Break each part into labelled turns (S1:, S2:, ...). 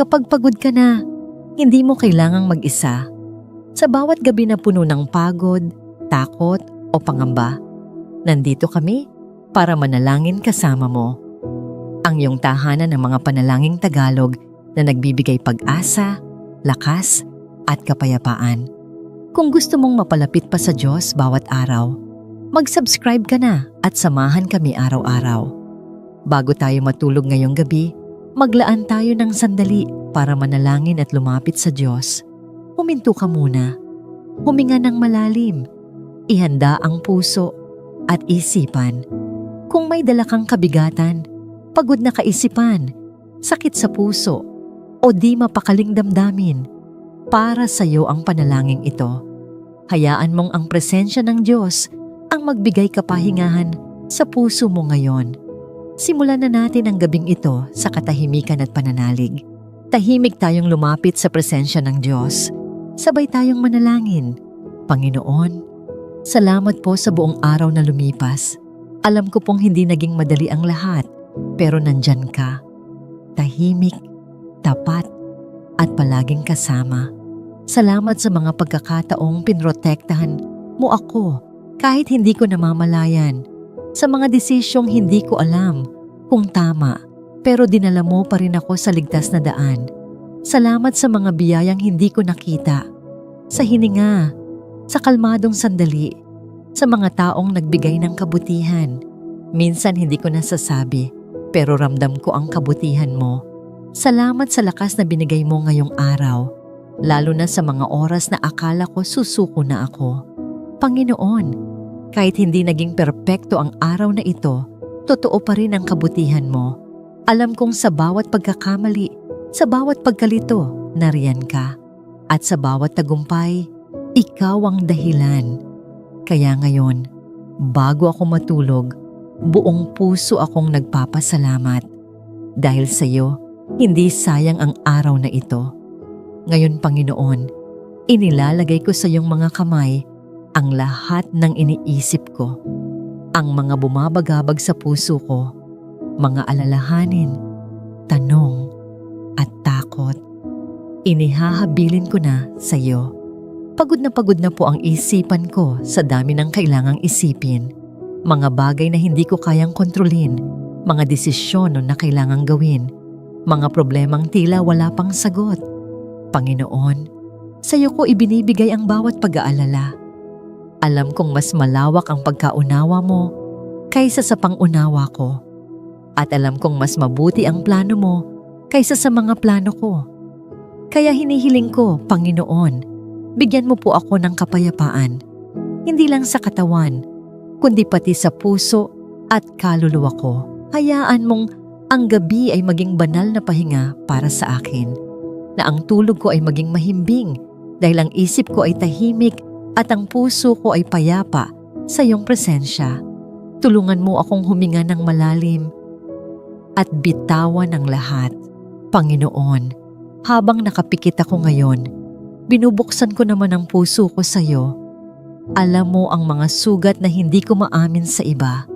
S1: kapag pagod ka na, hindi mo kailangang mag-isa. Sa bawat gabi na puno ng pagod, takot o pangamba, nandito kami para manalangin kasama mo. Ang iyong tahanan ng mga panalangin Tagalog na nagbibigay pag-asa, lakas at kapayapaan. Kung gusto mong mapalapit pa sa Diyos bawat araw, mag-subscribe ka na at samahan kami araw-araw. Bago tayo matulog ngayong gabi, maglaan tayo ng sandali para manalangin at lumapit sa Diyos. Huminto ka muna. Huminga ng malalim. Ihanda ang puso at isipan. Kung may dala kang kabigatan, pagod na kaisipan, sakit sa puso, o di mapakaling damdamin, para sa iyo ang panalangin ito. Hayaan mong ang presensya ng Diyos ang magbigay kapahingahan sa puso mo ngayon. Simulan na natin ang gabing ito sa katahimikan at pananalig. Tahimik tayong lumapit sa presensya ng Diyos. Sabay tayong manalangin. Panginoon, salamat po sa buong araw na lumipas. Alam ko pong hindi naging madali ang lahat, pero nandyan ka. Tahimik, tapat, at palaging kasama. Salamat sa mga pagkakataong pinrotektahan mo ako kahit hindi ko namamalayan. Sa mga desisyong hindi ko alam kung tama, pero dinala mo pa rin ako sa ligtas na daan. Salamat sa mga biyayang hindi ko nakita. Sa hininga, sa kalmadong sandali, sa mga taong nagbigay ng kabutihan. Minsan hindi ko nasasabi, pero ramdam ko ang kabutihan mo. Salamat sa lakas na binigay mo ngayong araw, lalo na sa mga oras na akala ko susuko na ako. Panginoon, kahit hindi naging perpekto ang araw na ito, totoo pa rin ang kabutihan mo. Alam kong sa bawat pagkakamali, sa bawat pagkalito, nariyan ka. At sa bawat tagumpay, ikaw ang dahilan. Kaya ngayon, bago ako matulog, buong puso akong nagpapasalamat. Dahil sa iyo, hindi sayang ang araw na ito. Ngayon, Panginoon, inilalagay ko sa iyong mga kamay ang lahat ng iniisip ko. Ang mga bumabagabag sa puso ko, mga alalahanin, tanong, at takot. Inihahabilin ko na sa iyo. Pagod na pagod na po ang isipan ko sa dami ng kailangang isipin. Mga bagay na hindi ko kayang kontrolin, mga desisyon na kailangang gawin, mga problemang tila wala pang sagot. Panginoon, sa iyo ko ibinibigay ang bawat pag-aalala. Alam kong mas malawak ang pagkaunawa mo kaysa sa pangunawa ko. At alam kong mas mabuti ang plano mo kaysa sa mga plano ko. Kaya hinihiling ko, Panginoon, bigyan mo po ako ng kapayapaan. Hindi lang sa katawan, kundi pati sa puso at kaluluwa ko. Hayaan mong ang gabi ay maging banal na pahinga para sa akin. Na ang tulog ko ay maging mahimbing dahil ang isip ko ay tahimik at ang puso ko ay payapa sa iyong presensya. Tulungan mo akong huminga ng malalim at bitawan ang lahat. Panginoon, habang nakapikit ako ngayon, binubuksan ko naman ang puso ko sa iyo. Alam mo ang mga sugat na hindi ko maamin sa iba.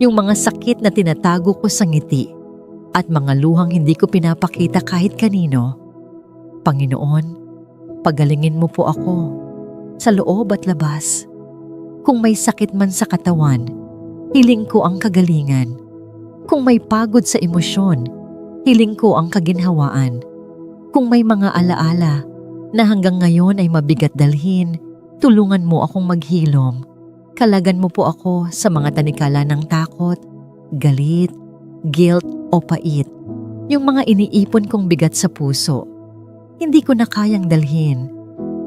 S1: Yung mga sakit na tinatago ko sa ngiti at mga luhang hindi ko pinapakita kahit kanino. Panginoon, pagalingin mo po ako sa loob at labas. Kung may sakit man sa katawan, hiling ko ang kagalingan. Kung may pagod sa emosyon, hiling ko ang kaginhawaan. Kung may mga alaala na hanggang ngayon ay mabigat dalhin, tulungan mo akong maghilom. Kalagan mo po ako sa mga tanikala ng takot, galit, guilt o pait. Yung mga iniipon kong bigat sa puso. Hindi ko na kayang dalhin.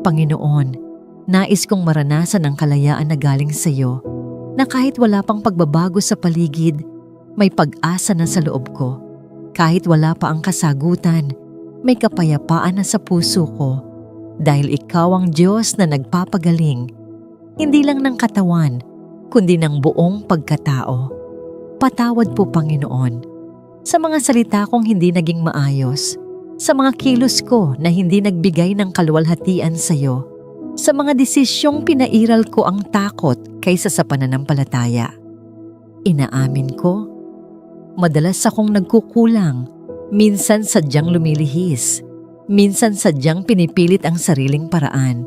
S1: Panginoon, nais kong maranasan ang kalayaan na galing sa iyo na kahit wala pang pagbabago sa paligid, may pag-asa na sa loob ko. Kahit wala pa ang kasagutan, may kapayapaan na sa puso ko dahil ikaw ang Diyos na nagpapagaling, hindi lang ng katawan, kundi ng buong pagkatao. Patawad po Panginoon sa mga salita kong hindi naging maayos, sa mga kilos ko na hindi nagbigay ng kaluwalhatian sa iyo, sa mga desisyong pinairal ko ang takot kaysa sa pananampalataya. Inaamin ko, madalas akong nagkukulang, Minsan sadyang lumilihis. Minsan sadyang pinipilit ang sariling paraan.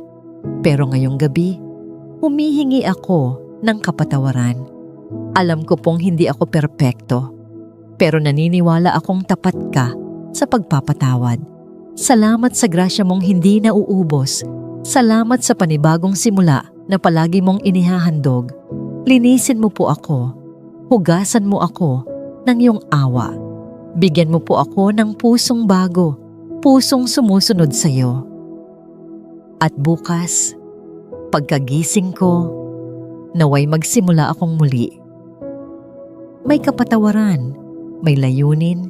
S1: Pero ngayong gabi, humihingi ako ng kapatawaran. Alam ko pong hindi ako perpekto. Pero naniniwala akong tapat ka sa pagpapatawad. Salamat sa grasya mong hindi nauubos. Salamat sa panibagong simula na palagi mong inihahandog. Linisin mo po ako. Hugasan mo ako ng iyong awa. Bigyan mo po ako ng pusong bago, pusong sumusunod sa iyo. At bukas, pagkagising ko, naway magsimula akong muli. May kapatawaran, may layunin,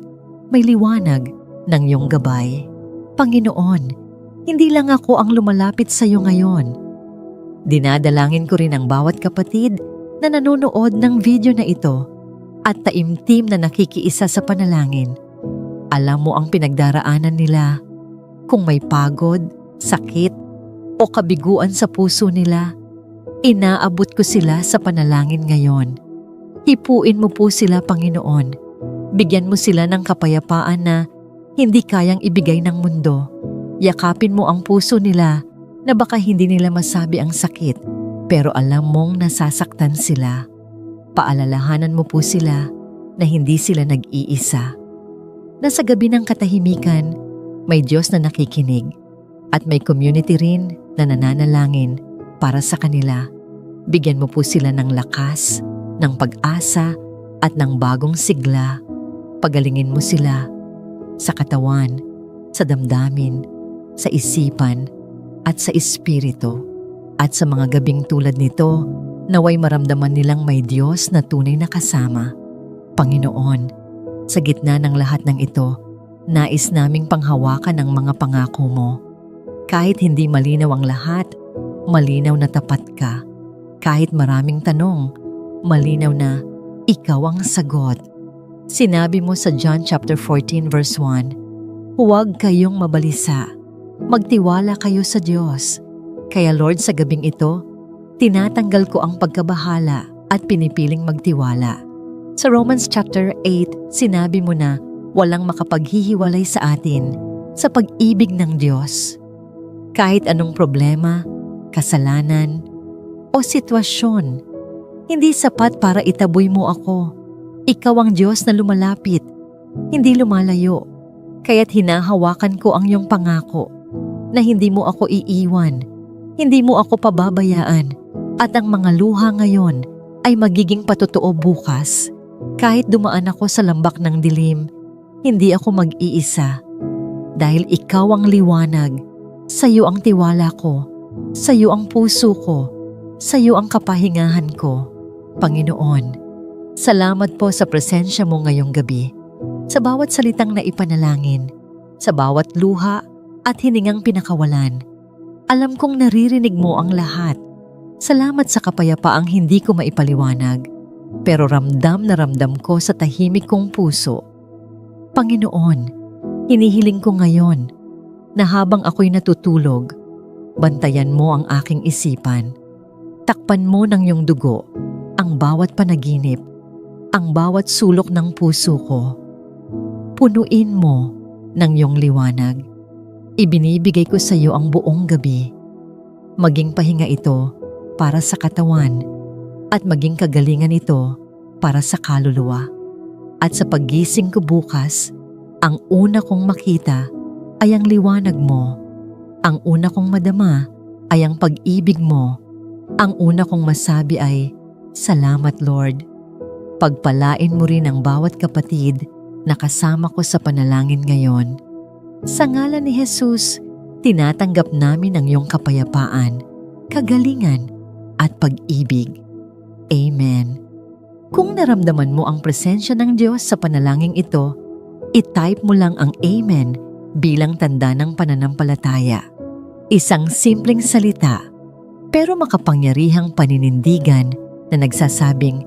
S1: may liwanag ng iyong gabay. Panginoon, hindi lang ako ang lumalapit sa iyo ngayon. Dinadalangin ko rin ang bawat kapatid na nanonood ng video na ito at taimtim na nakikiisa sa panalangin. Alam mo ang pinagdaraanan nila. Kung may pagod, sakit, o kabiguan sa puso nila, inaabot ko sila sa panalangin ngayon. Hipuin mo po sila, Panginoon. Bigyan mo sila ng kapayapaan na hindi kayang ibigay ng mundo. Yakapin mo ang puso nila na baka hindi nila masabi ang sakit pero alam mong nasasaktan sila. Paalalahanan mo po sila na hindi sila nag-iisa. Nasa gabi ng katahimikan, may Diyos na nakikinig at may community rin na nananalangin para sa kanila. Bigyan mo po sila ng lakas, ng pag-asa at ng bagong sigla. Pagalingin mo sila sa katawan, sa damdamin, sa isipan at sa espiritu. At sa mga gabing tulad nito, naway maramdaman nilang may Diyos na tunay na kasama. Panginoon, sa gitna ng lahat ng ito, nais naming panghawakan ang mga pangako mo. Kahit hindi malinaw ang lahat, malinaw na tapat ka. Kahit maraming tanong, malinaw na ikaw ang sagot. Sinabi mo sa John chapter 14 verse 1, Huwag kayong mabalisa. Magtiwala kayo sa Diyos. Kaya Lord sa gabing ito, tinatanggal ko ang pagkabahala at pinipiling magtiwala. Sa Romans chapter 8, sinabi mo na walang makapaghihiwalay sa atin sa pag-ibig ng Diyos. Kahit anong problema, kasalanan, o sitwasyon, hindi sapat para itaboy mo ako. Ikaw ang Diyos na lumalapit, hindi lumalayo. Kaya't hinahawakan ko ang iyong pangako na hindi mo ako iiwan, hindi mo ako pababayaan, at ang mga luha ngayon ay magiging patotoo bukas. Kahit dumaan ako sa lambak ng dilim, hindi ako mag-iisa. Dahil ikaw ang liwanag, sa iyo ang tiwala ko, sa iyo ang puso ko, sa iyo ang kapahingahan ko. Panginoon, salamat po sa presensya mo ngayong gabi, sa bawat salitang na ipanalangin, sa bawat luha at hiningang pinakawalan. Alam kong naririnig mo ang lahat. Salamat sa kapayapaang hindi ko maipaliwanag, pero ramdam na ramdam ko sa tahimik kong puso. Panginoon, hinihiling ko ngayon na habang ako'y natutulog, bantayan mo ang aking isipan. Takpan mo ng iyong dugo ang bawat panaginip, ang bawat sulok ng puso ko. Punuin mo ng iyong liwanag. Ibinibigay ko sa iyo ang buong gabi. Maging pahinga ito para sa katawan at maging kagalingan ito para sa kaluluwa. At sa paggising ko bukas, ang una kong makita ay ang liwanag mo. Ang una kong madama ay ang pag-ibig mo. Ang una kong masabi ay, Salamat Lord. Pagpalain mo rin ang bawat kapatid na kasama ko sa panalangin ngayon. Sa ngalan ni Jesus, tinatanggap namin ang iyong kapayapaan, kagalingan at pag-ibig. Amen. Kung naramdaman mo ang presensya ng Diyos sa panalangin ito, i-type mo lang ang Amen bilang tanda ng pananampalataya. Isang simpleng salita, pero makapangyarihang paninindigan na nagsasabing,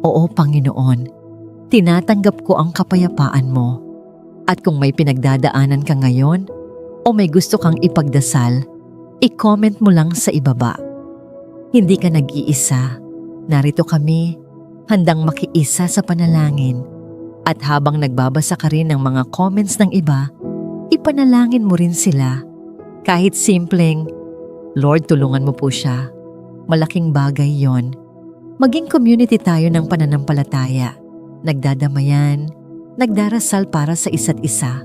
S1: Oo Panginoon, tinatanggap ko ang kapayapaan mo. At kung may pinagdadaanan ka ngayon o may gusto kang ipagdasal, i-comment mo lang sa ibaba. Hindi ka nag-iisa. Narito kami, handang makiisa sa panalangin. At habang nagbabasa ka rin ng mga comments ng iba, ipanalangin mo rin sila. Kahit simpleng, Lord tulungan mo po siya. Malaking bagay yon. Maging community tayo ng pananampalataya. Nagdadamayan, nagdarasal para sa isa't isa.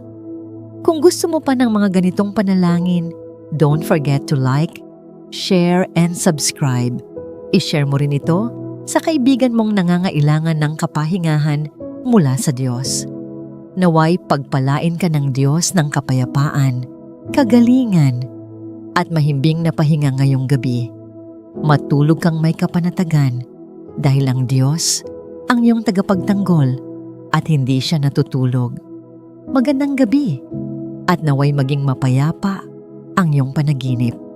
S1: Kung gusto mo pa ng mga ganitong panalangin, don't forget to like, share, and subscribe. I-share mo rin ito sa kaibigan mong nangangailangan ng kapahingahan mula sa Diyos. Naway pagpalain ka ng Diyos ng kapayapaan, kagalingan, at mahimbing na pahinga ngayong gabi. Matulog kang may kapanatagan dahil ang Diyos ang iyong tagapagtanggol at hindi siya natutulog. Magandang gabi at naway maging mapayapa ang iyong panaginip.